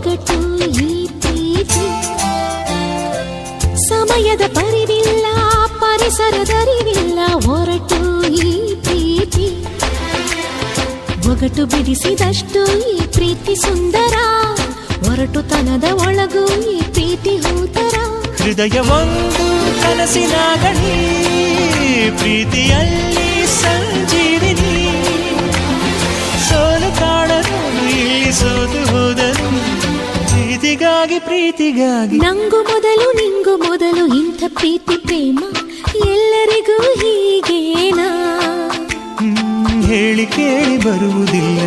ಒಗಟು ಈ ಪ್ರೀತಿ. ಸಮಯದ ಪರಿವಿಲ್ಲ ಪರಿಸರದರಿವಿಲ್ಲ ಹೊರಟು ಈ ಪ್ರೀತಿ. ಒಗಟು ಬಿಡಿಸಿದಷ್ಟು ಈ ಪ್ರೀತಿ ಸುಂದರ, ಒರಟುತನದ ಒಳಗೂ ಈ ಪ್ರೀತಿ ಹೂತರ. ಹೃದಯವೊಂದು ಕನಸಿನ ಗಣಿ, ಪ್ರೀತಿಯಲ್ಲಿ ಪ್ರೀತಿಗಾಗಿ ಪ್ರೀತಿಗಾಗಿ. ನಂಗು ಮೊದಲು ನಿಂಗು ಮೊದಲು ಇಂಥ ಪ್ರೀತಿ ಪ್ರೇಮ ಎಲ್ಲರಿಗೂ ಹೀಗೇನಾ? ಹೇಳಿ ಕೇಳಿ ಬರುವುದಿಲ್ಲ